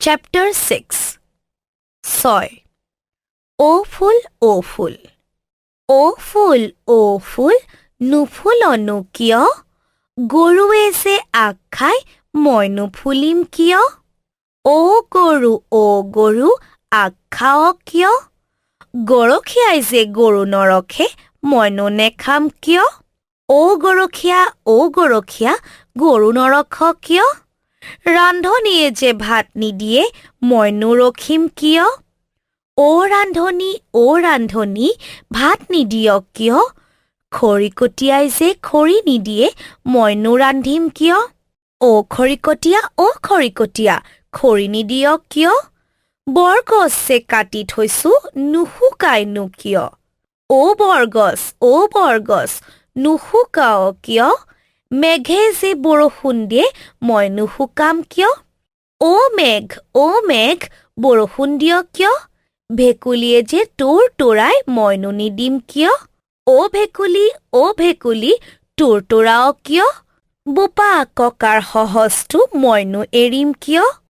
Chapter six ছয় অ' ফুল অ' ফুল. অ' ফুল অ' ফুল নুফুলনো কিয় গৰুৱে যে আগ খাই মই নুফুলিম কিয়। অ' গৰু অ' গৰু আগ খাৱ কিয়। গৰখীয়াই যে গৰু নৰখে, মইনো নেখাম কিয়। অ' গৰখীয়া অ' গৰখীয়া গৰু নৰখ কিয়। ৰান্ধনীয়ে যে ভাত নিদিয়ে মইনো ৰখিম কিয়? অ' ৰান্ধনী অ' ৰান্ধনী ভাত নিদিয়ক কিয়? খৰিকটীয়াই যে খৰি নিদিয়ে মইনো ৰান্ধিম কিয়? অ' খৰিকটীয়া অ' খৰিকটীয়া, খৰি নিদিয়ক কিয়? বৰগছ যে কাটি থৈছো নুশুকাইনো কিয়? অ' বৰগছ অ' বৰগছ নুশুকাৱ কিয়? মেঘে যে বৰষুণ দিয়ে, মই নুশুকাম কিয়? অ' মেঘ অ' মেঘ, বৰষুণ দিয় কিয়? ভেকুলীয়ে যে তোৰ তোৰাই মইনো নিদিম কিয়? অ' ভেকুলী অ' ভেকুলী, তোৰ তোৰাও কিয়? বোপা ককাৰ সহজটো মইনো এৰিম কিয়?